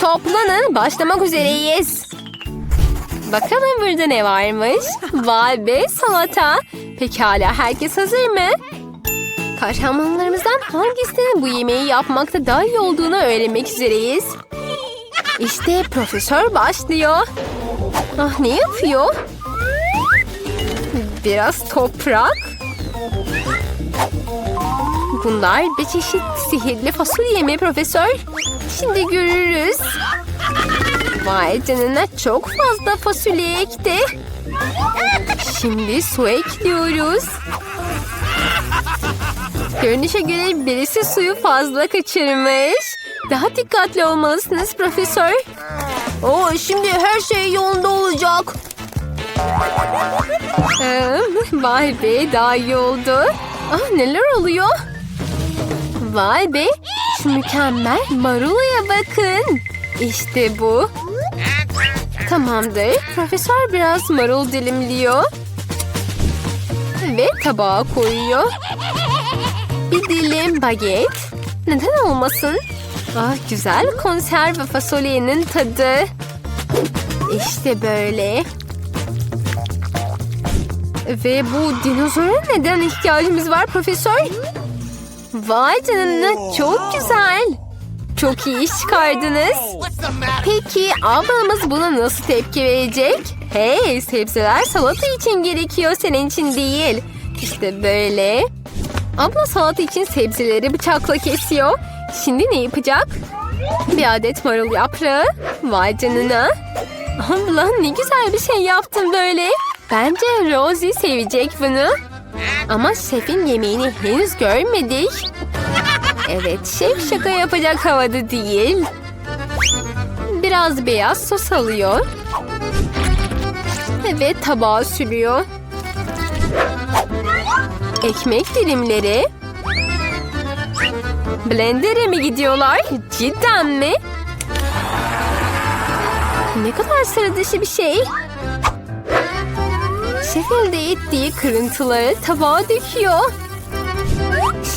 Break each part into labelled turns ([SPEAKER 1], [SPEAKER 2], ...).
[SPEAKER 1] toplanın. Başlamak üzereyiz. Bakalım burada ne varmış? Vay be salata. Pekala herkes hazır mı? Kahramanlarımızdan hangisinin bu yemeği yapmakta daha iyi olduğunu öğrenmek üzereyiz. İşte profesör başlıyor. Ah ne yapıyor? Biraz toprak. Bunlar bir çeşit sihirli fasulye mi profesör? Şimdi görürüz. Vay canına çok fazla fasulye ekti. Şimdi su ekliyoruz. Görünüşe göre birisi suyu fazla kaçırmış. Daha dikkatli olmalısınız profesör. Oo, şimdi her şey yolunda olacak. Vay be daha iyi oldu. Ah neler oluyor? Vay be şu mükemmel marulaya bakın. İşte bu. Tamamdır. Profesör biraz marul dilimliyor. Ve tabağa koyuyor. Bir dilim baget. Neden olmasın? Ah güzel konserve fasulyenin tadı. İşte böyle. Ve bu dinozora neden ihtiyacımız var profesör? Vay canına çok güzel. Çok iyi iş çıkardınız. Peki ablamız buna nasıl tepki verecek? Hey sebzeler salata için gerekiyor senin için değil. İşte böyle. Abla salata için sebzeleri bıçakla kesiyor. Şimdi ne yapacak? Bir adet marul yaprağı. Vay canına. Abla ne güzel bir şey yaptın böyle. Bence Rosie sevecek bunu. Ama şefin yemeğini henüz görmedik. Evet şef şaka yapacak havada değil. Biraz beyaz sos alıyor. Ve tabağa sürüyor. Ekmek dilimleri. Blender'e mi gidiyorlar? Cidden mi? Ne kadar sıra dışı bir şey. Şef elde ettiği kırıntıları tabağa döküyor.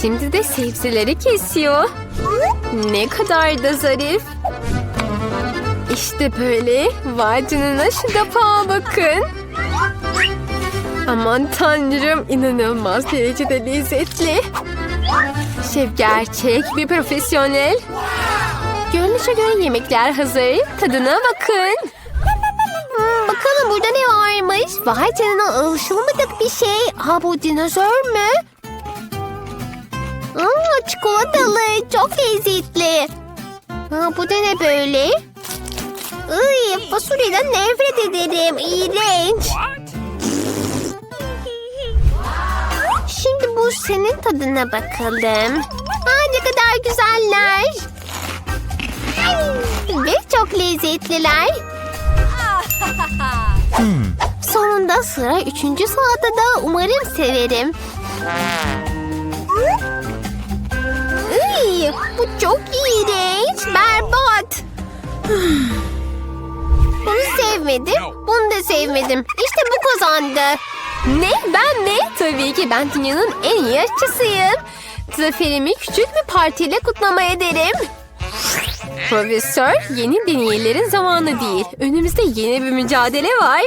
[SPEAKER 1] Şimdi de sebzeleri kesiyor. Ne kadar da zarif. İşte böyle. Vay canına şu tabağa bakın. Aman tanrım inanılmaz derecede lezzetli. Şef gerçek bir profesyonel. Görünüşe göre yemekler hazır. Tadına bakın. Hmm, bakalım burada ne varmış? Vay canına alışılmadık bir şey. Ha bu dinozor mu? Aa, çikolatalı. Çok lezzetli. Ha, bu da ne böyle? Iy, fasulyeden nefret ederim. İğrenç. Şimdi bu senin tadına bakalım. Aa, ne kadar güzeller. Ve çok lezzetliler. Sonunda sıra üçüncü salatada umarım severim. Iy, bu çok iğrenç. Berbat. Bunu sevmedim. Bunu da sevmedim. İşte bu kazandı. Ne? Ben mi? Tabii ki ben dünyanın en iyi aşçısıyım. Zaferimi küçük bir partiyle kutlama ederim. Profesör, yeni deneylerin zamanı değil. Önümüzde yeni bir mücadele var.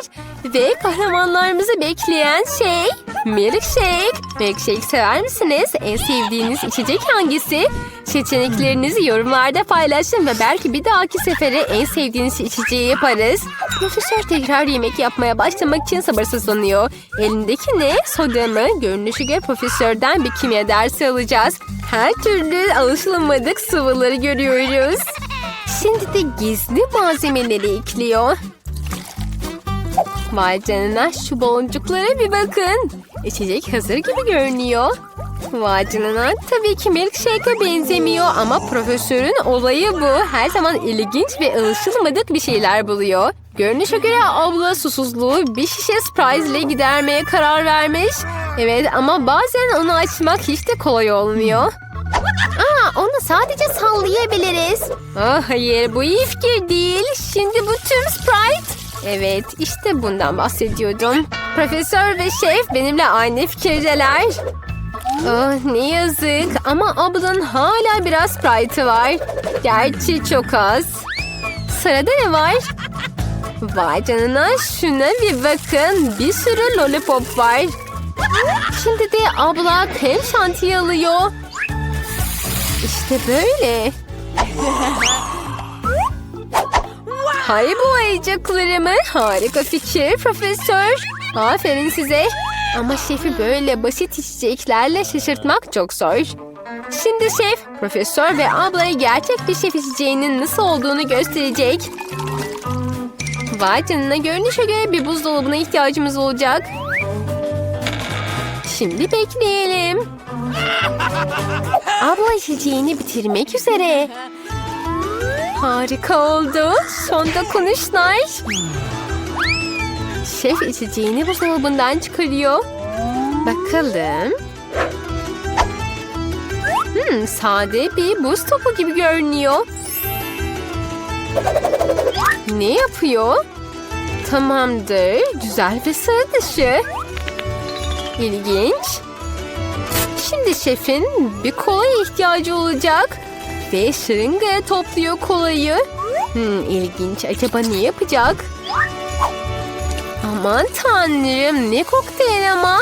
[SPEAKER 1] Ve kahramanlarımızı bekleyen şey... Milkshake. Milkshake sever misiniz? En sevdiğiniz içecek hangisi? Seçeneklerinizi yorumlarda paylaşın ve belki bir dahaki sefere en sevdiğiniz içeceği yaparız. Profesör tekrar yemek yapmaya başlamak için sabırsızlanıyor. Elindeki ne? Soda mı? Görünüşü göre profesörden bir kimya dersi alacağız. Her türlü alışılmadık sıvıları görüyoruz. Şimdi de gizli malzemeleri ekliyor. Vay canına şu boncuklara bir bakın. İçecek hazır gibi görünüyor. Vay canına tabii ki milkshake'e benzemiyor ama profesörün olayı bu. Her zaman ilginç ve alışılmadık bir şeyler buluyor. Görünüşe göre abla susuzluğu bir şişe Sprite ile gidermeye karar vermiş. Evet ama bazen onu açmak hiç de kolay olmuyor. Sadece sallayabiliriz. Ah, hayır bu iyi fikir değil. Şimdi bu tüm Sprite. Evet işte bundan bahsediyordum. Profesör ve şef benimle aynı fikirdeler. Ah, ne yazık ama ablanın hala biraz Sprite'ı var. Gerçi çok az. sırada ne var? Vay canına şuna bir bakın. Bir sürü lollipop var. Şimdi de abla krem şantiyi alıyor. İşte böyle. Hay bu ayıcıklarımı. Harika fikir profesör. Aferin size. Ama şefi böyle basit içeceklerle şaşırtmak çok zor. Şimdi şef, profesör ve ablayı gerçek bir şef içeceğinin nasıl olduğunu gösterecek. Vay canına görünüşe göre bir buzdolabına ihtiyacımız olacak. Şimdi bekleyelim. Abla içeceğini bitirmek üzere. Harika oldu. Son dokunuşlar. Şef içeceğini buzdolabından çıkarıyor. Bakalım. Hmm, sade bir buz topu gibi görünüyor. Ne yapıyor? Tamamdır. Güzel ve sıra dışı. İlginç. Şimdi şefin bir kolaya ihtiyacı olacak. Ve şırıngaya topluyor kolayı. Hmm, ilginç. Acaba ne yapacak? Aman tanrım ne kokteyl ama.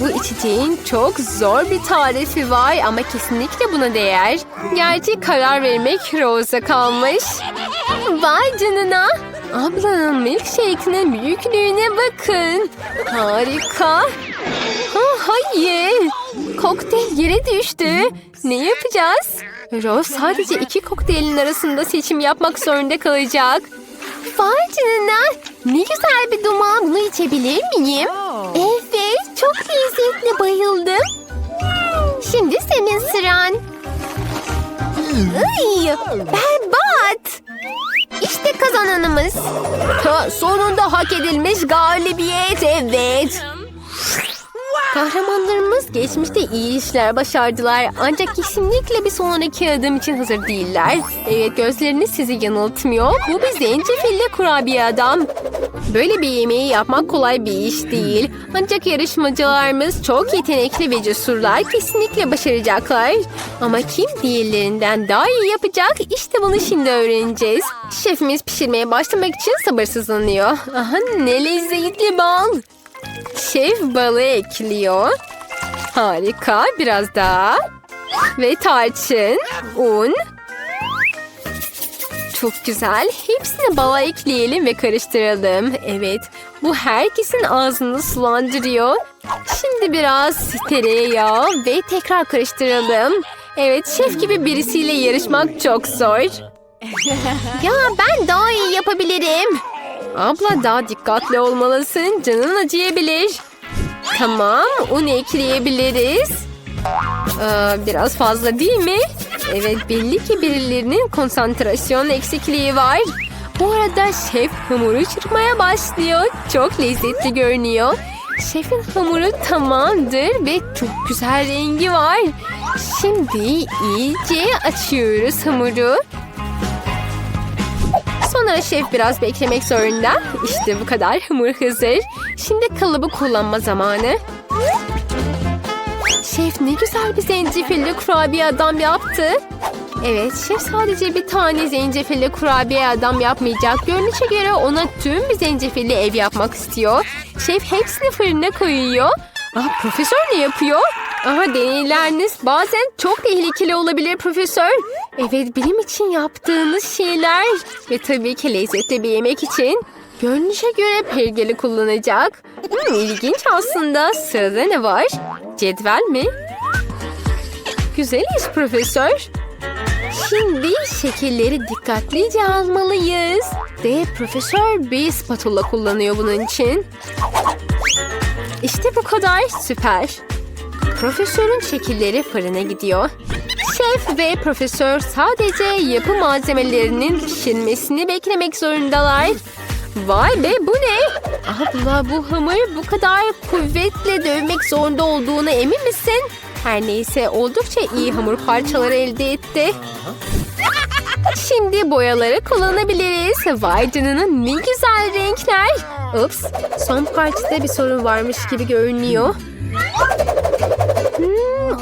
[SPEAKER 1] Bu içeceğin çok zor bir tarifi var ama kesinlikle buna değer. Gerçi karar vermek Rose'a kalmış. Vay canına. Ablanın milkshake'inin büyüklüğüne bakın. Harika. Ha, hayır. Kokteyl yere düştü. Ne yapacağız? Rose sadece iki kokteylin arasında seçim yapmak zorunda kalacak. Vay canına. Ne güzel bir duman. Bunu içebilir miyim? Evet. Çok lezzetli. Bayıldım. Şimdi senin sıran. Ay, berbat. İşte kazananımız. Ha, sonunda hak edilmiş galibiyet. Evet. Kahramanlarımız geçmişte iyi işler başardılar ancak kesinlikle bir sonraki adım için hazır değiller. Evet gözleriniz sizi yanıltmıyor. Bu bir zencefilli kurabiye adam. Böyle bir yemeği yapmak kolay bir iş değil. Ancak yarışmacılarımız çok yetenekli ve cesurlar kesinlikle başaracaklar. Ama kim diğerlerinden daha iyi yapacak? İşte bunu şimdi öğreneceğiz. Şefimiz pişirmeye başlamak için sabırsızlanıyor. Aha ne lezzetli bal. Şef balı ekliyor. Harika. Biraz daha. Ve tarçın, un. Çok güzel. Hepsini bala ekleyelim ve karıştıralım. Evet. Bu herkesin ağzını sulandırıyor. Şimdi biraz tereyağı ve tekrar karıştıralım. Evet, şef gibi birisiyle yarışmak çok zor. ya ben daha iyi yapabilirim. Abla daha dikkatli olmalısın. Canın acıyabilir. Tamam, un ekleyebiliriz. Ee, biraz fazla değil mi? Evet, belli ki birilerinin konsantrasyon eksikliği var. Bu arada şef hamuru çırpmaya başlıyor. Çok lezzetli görünüyor. Şefin hamuru tamamdır ve çok güzel rengi var. Şimdi iyice açıyoruz hamuru. Sonra şef biraz beklemek zorunda. İşte bu kadar hamur hazır. Şimdi kalıbı kullanma zamanı. Şef ne güzel bir zencefilli kurabiye adam yaptı. Evet şef sadece bir tane zencefilli kurabiye adam yapmayacak. Görünüşe göre ona tüm bir zencefilli ev yapmak istiyor. Şef hepsini fırına koyuyor. Aa, profesör ne yapıyor? Aha deneyleriniz bazen çok tehlikeli olabilir profesör. Evet bilim için yaptığınız şeyler. Ve tabii ki lezzetli bir yemek için. Görünüşe göre pergeli kullanacak. Hmm, ilginç aslında. Sırada ne var? Cetvel mi? Güzel iş profesör. Şimdi şekilleri dikkatlice almalıyız. De profesör bir spatula kullanıyor bunun için. İşte bu kadar süper. Profesörün şekilleri fırına gidiyor. Şef ve profesör sadece yapı malzemelerinin pişirmesini beklemek zorundalar. Vay be bu ne? Abla bu hamur bu kadar kuvvetle dövmek zorunda olduğuna emin misin? Her neyse oldukça iyi hamur parçaları elde etti. Şimdi boyaları kullanabiliriz. Vay canına ne güzel renkler. Ups son parçada bir sorun varmış gibi görünüyor.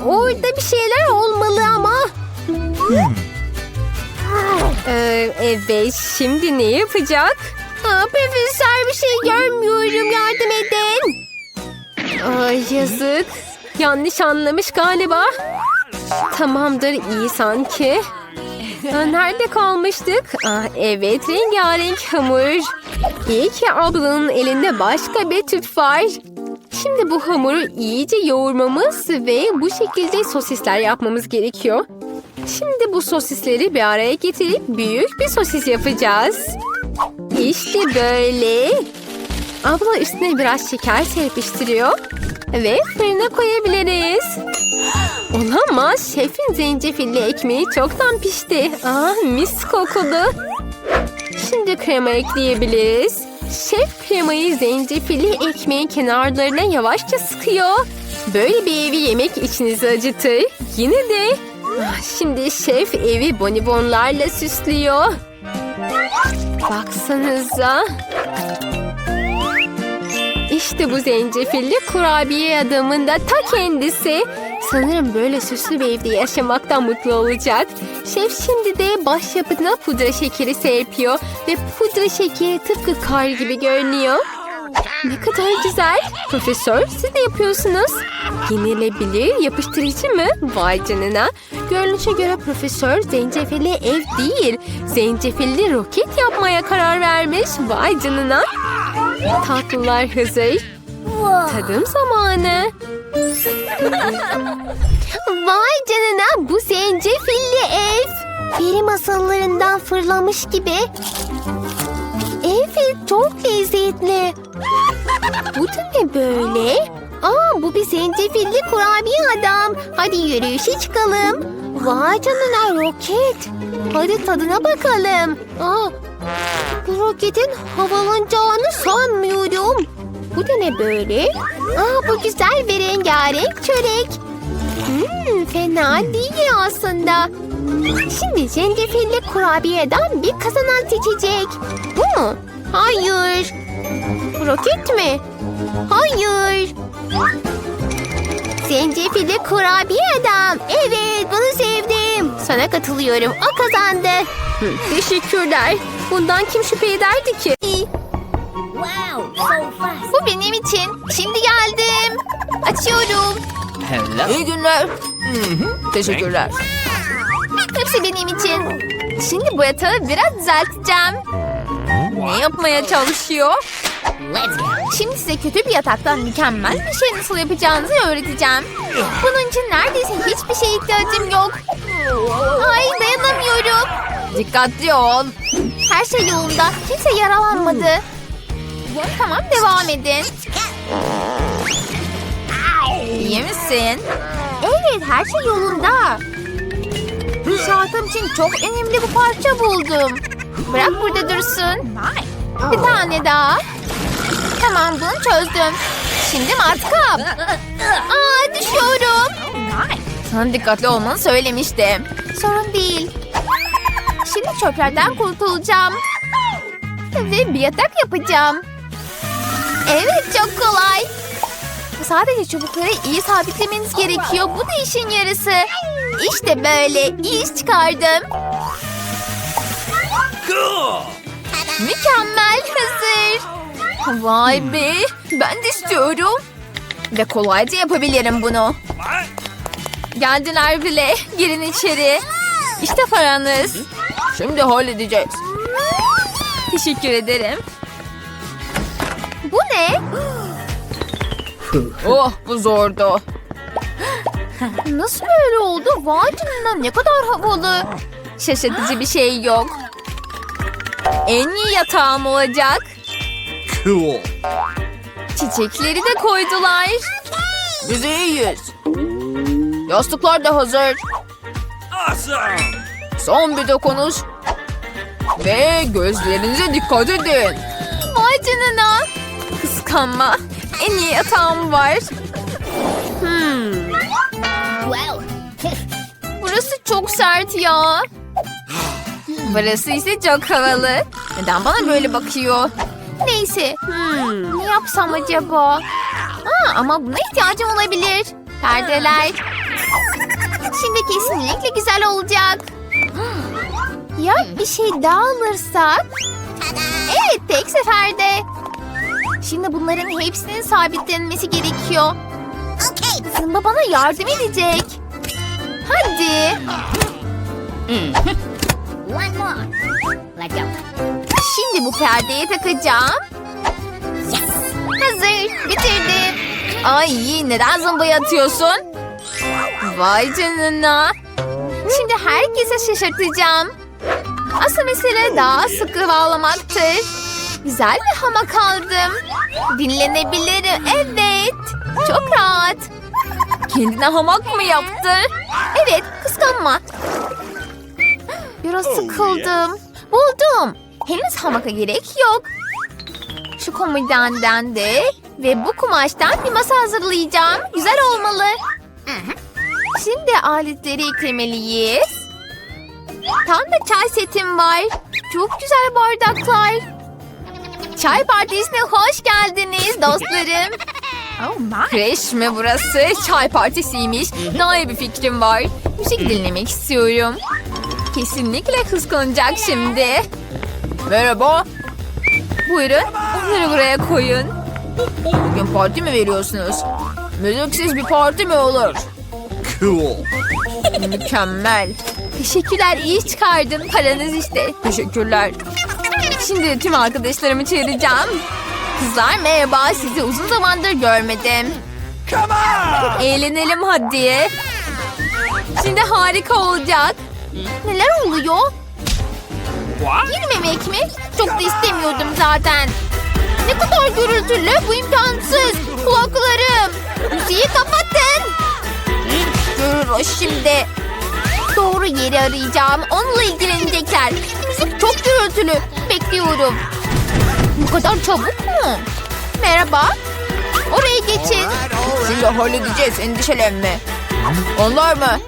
[SPEAKER 1] Hmm, orada bir şeyler olmalı ama. Ee, Evet şimdi ne yapacak? Aa, profesör bir şey görmüyorum yardım edin. Ay yazık. Yanlış anlamış galiba. Tamamdır iyi sanki. Nerede kalmıştık? Aa, evet rengarenk hamur. İyi ki ablanın elinde başka bir tüp var. Şimdi bu hamuru iyice yoğurmamız ve bu şekilde sosisler yapmamız gerekiyor. Şimdi bu sosisleri bir araya getirip büyük bir sosis yapacağız. İşte böyle. Abla üstüne biraz şeker serpiştiriyor ve fırına koyabiliriz. Olamaz. Şefin zencefilli ekmeği çoktan pişti. Ah mis kokulu. Şimdi krema ekleyebiliriz. Şef kremayı zencefilli ekmeğin kenarlarına yavaşça sıkıyor. Böyle bir evi yemek içinizi acıtır. Yine de. Ah, Şimdi şef evi bonibonlarla süslüyor. Baksanıza. İşte bu zencefilli kurabiye adamın da ta kendisi. Sanırım böyle süslü bir evde yaşamaktan mutlu olacak. Şef şimdi de başyapıtına pudra şekeri serpiyor. Ve pudra şekeri tıpkı kar gibi görünüyor. Ne kadar güzel. Profesör siz ne yapıyorsunuz? Yenilebilir yapıştırıcı mı? Vay canına. Görünüşe göre profesör zencefilli ev değil. Zencefilli roket yapmaya karar vermiş. Vay canına. Tatlılar hazır. Tadım zamanı. Vay canına bu zencefilli ev. Peri masallarından fırlamış gibi. Evet çok lezzetli. Bu da ne böyle? Aa bu bir zencefilli kurabiye adam. Hadi yürüyüşe çıkalım. Vay canına roket. Hadi tadına bakalım. Aa, bu roketin havalanacağını sanmıyorum. Bu da ne böyle? Aa bu güzel bir rengarenk çörek. Hmm, fena değil aslında. Şimdi zencefilli kurabiyeden bir kazanan seçecek. Bu mu? Hayır. Roket mi? Hayır. Zencefilli kurabiye adam. Evet bunu sevdim. Sana katılıyorum. O kazandı. teşekkürler. Bundan kim şüphe ederdi ki? Benim için. Şimdi geldim. Açıyorum.
[SPEAKER 2] Hello.
[SPEAKER 1] İyi günler. Teşekkürler. Hepsi benim için. Şimdi bu yatağı biraz düzelteceğim. Ne yapmaya çalışıyor? Şimdi size kötü bir yataktan mükemmel bir şey nasıl yapacağınızı öğreteceğim. Bunun için neredeyse hiçbir şeye ihtiyacım yok. Ay dayanamıyorum. Dikkatli ol. Her şey yolunda. Kimse yaralanmadı. Tamam devam edin. İyi misin? Evet her şey yolunda. İnşaatım için çok önemli bir parça buldum. Bırak burada dursun. Bir tane daha. Tamam bunu çözdüm. Şimdi matkap. Aa düşüyorum. Sana dikkatli olmanı söylemiştim. Sorun değil. Şimdi çöplerden kurtulacağım. Ve bir yatak yapacağım. Evet çok kolay. Sadece çubukları iyi sabitlemeniz gerekiyor. Bu da işin yarısı. İşte böyle. İyi iş çıkardım. Mükemmel hazır. Vay be. Ben de istiyorum. Ve kolayca yapabilirim bunu. Geldiler bile. Girin içeri. İşte paranız. Şimdi halledeceğiz. Teşekkür ederim. Bu ne? Oh bu zordu. Nasıl böyle oldu? Vay canına ne kadar havalı. Şaşırtıcı bir şey yok. En iyi yatağım olacak.
[SPEAKER 2] Cool.
[SPEAKER 1] Çiçekleri de koydular. Biz iyiyiz. Yastıklar da hazır.
[SPEAKER 2] Awesome.
[SPEAKER 1] Son bir dokunuş. Ve gözlerinize dikkat edin. Vay canına. Kıskanma. En iyi yatağım var. Hmm. Burası çok sert ya. Burası ise çok havalı. Neden bana böyle bakıyor? Neyse. Hmm, ne yapsam acaba? Aa, ama buna ihtiyacım olabilir. Perdeler. Şimdi kesinlikle güzel olacak.
[SPEAKER 3] Ya bir şey daha alırsak? Evet tek seferde. Şimdi bunların hepsinin sabitlenmesi gerekiyor. Zımba bana yardım edecek. Hadi.
[SPEAKER 4] One more. Let go.
[SPEAKER 3] Şimdi bu perdeye takacağım. Hazır. Bitirdim. Ay neden zımbayı atıyorsun? Vay canına. Şimdi herkese şaşırtacağım. Asıl mesele daha sıkı bağlamaktır. Güzel bir hamak aldım. Dinlenebilirim. Evet. Çok rahat. Kendine hamak mı yaptın? Evet kıskanma. Biraz sıkıldım. Buldum. Henüz hamaka gerek yok. Şu komodenden de ve bu kumaştan bir masa hazırlayacağım. Güzel olmalı. Şimdi aletleri eklemeliyiz. Tam da çay setim var. Çok güzel bardaklar. Çay partisine hoş geldiniz dostlarım.
[SPEAKER 4] Oh my.
[SPEAKER 3] Kreş mi burası? Çay partisiymiş. Daha iyi bir fikrim var. Müzik dinlemek istiyorum. Kesinlikle kıskanacak şimdi. Merhaba. Buyurun. Onları buraya koyun. Bugün parti mi veriyorsunuz? Müziksiz bir parti mi olur?
[SPEAKER 2] Cool.
[SPEAKER 3] Mükemmel. Teşekkürler iyi çıkardın. Paranız işte. Teşekkürler. Şimdi tüm arkadaşlarımı çağıracağım. Kızlar merhaba. Sizi uzun zamandır görmedim.
[SPEAKER 2] Come on!
[SPEAKER 3] Eğlenelim hadi. Şimdi harika olacak. Neler oluyor?
[SPEAKER 2] What?
[SPEAKER 3] Girmemek mi? Çok da istemiyordum zaten. Ne kadar gürültülü bu imkansız. Kulaklarım. Müziği kapatın. Görür o şimdi. Doğru yeri arayacağım. Onunla ilgilenecekler. Müzik çok gürültülü. Bekliyorum. Bu kadar çabuk mu? Merhaba. Oraya geçin. Şimdi halledeceğiz endişelenme. Onlar mı?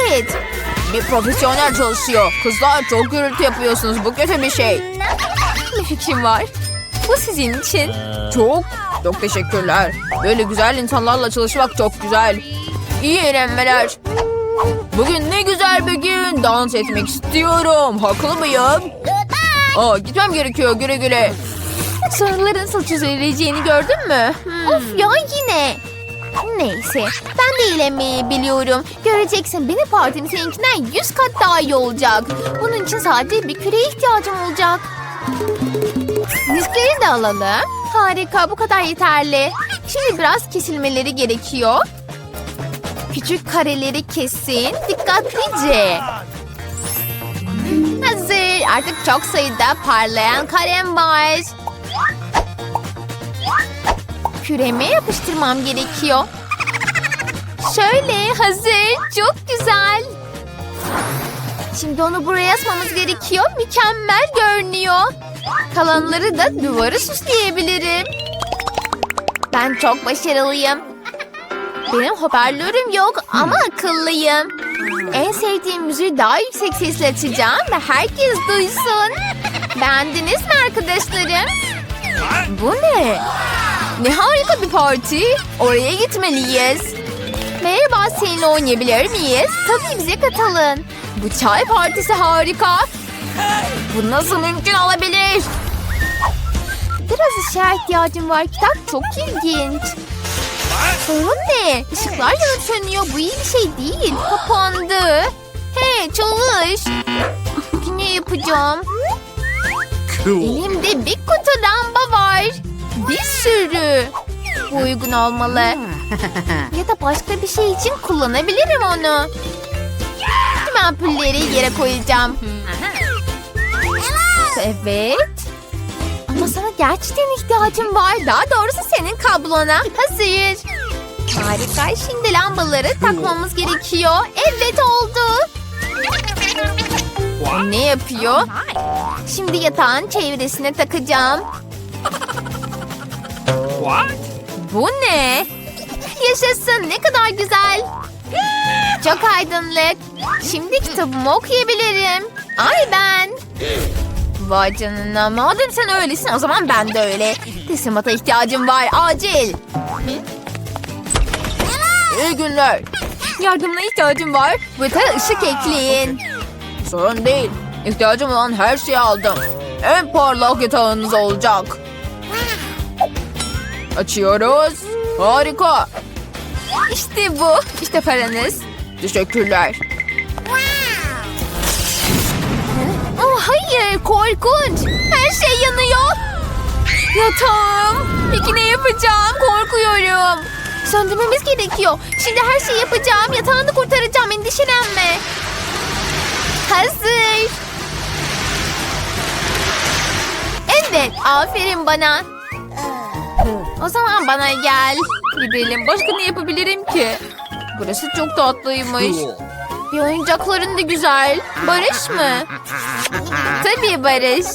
[SPEAKER 3] Evet. Bir profesyonel çalışıyor. Kızlar çok gürültü yapıyorsunuz. Bu kötü bir şey. Bir fikrim var. Bu sizin için. Çok, çok teşekkürler. Böyle güzel insanlarla çalışmak çok güzel. İyi eğlenmeler. Bugün ne güzel bir gün. Dans etmek istiyorum. Haklı mıyım? Aa, gitmem gerekiyor güle güle. Sarıların saç üzereceğini gördün mü? Of ya yine. Neyse ben de eğlenmeyi biliyorum. Göreceksin benim partim seninkinden yüz kat daha iyi olacak. Bunun için sadece bir küreye ihtiyacım olacak. Diskleri de alalım. Harika bu kadar yeterli. Şimdi biraz kesilmeleri gerekiyor. Küçük kareleri kesin. Dikkatlice. Hazır. Artık çok sayıda parlayan kalem var. Küreme yapıştırmam gerekiyor. Şöyle hazır. Çok güzel. Şimdi onu buraya asmamız gerekiyor. Mükemmel görünüyor. Kalanları da duvarı süsleyebilirim. Ben çok başarılıyım. Benim hoparlörüm yok ama akıllıyım. En sevdiğim müziği daha yüksek sesle açacağım ve herkes duysun. Beğendiniz mi arkadaşlarım? Bu ne? Ne harika bir parti. Oraya gitmeliyiz. Merhaba seninle oynayabilir miyiz? Tabii bize katılın. Bu çay partisi harika. Bu nasıl mümkün olabilir? Biraz ışığa ihtiyacım var. Kitap çok ilginç. Sorun ne? Işıklar yanıp sönüyor. Bu iyi bir şey değil. Kapandı. Hey çalış. Yine yapacağım.
[SPEAKER 2] Cool.
[SPEAKER 3] Elimde bir kutu lamba var. Bir sürü. Bu uygun olmalı. ya da başka bir şey için kullanabilirim onu. Tüm ampulleri yere koyacağım. Evet. Ama sana gerçekten ihtiyacım var. Daha doğrusu senin kablona. Hazır. Harika. Şimdi lambaları takmamız gerekiyor. Evet oldu. O ne yapıyor? Şimdi yatağın çevresine takacağım.
[SPEAKER 2] What?
[SPEAKER 3] Bu ne? Yaşasın ne kadar güzel. Çok aydınlık. Şimdi kitabımı okuyabilirim. Ay ben. Vay canına madem sen öylesin o zaman ben de öyle. Teslimata ihtiyacım var acil. İyi günler. Yardımına ihtiyacım var. Bıta ışık ekleyin. Sorun değil.
[SPEAKER 5] İhtiyacım olan her şeyi aldım. En parlak yatağınız olacak. Açıyoruz. Harika. İşte bu. İşte paranız. Teşekkürler.
[SPEAKER 3] Oh, hayır korkunç. Her şey yanıyor. Yatağım. Peki ne yapacağım? Korkuyorum. Söndürmemiz gerekiyor. Şimdi her şeyi yapacağım. Yatağını kurtaracağım. Endişelenme. Hazır. Evet. Aferin bana. O zaman bana gel.
[SPEAKER 5] Gidelim. Başka ne yapabilirim ki? Burası çok tatlıymış.
[SPEAKER 3] Bir oyuncakların da güzel. Barış mı? Tabii Barış.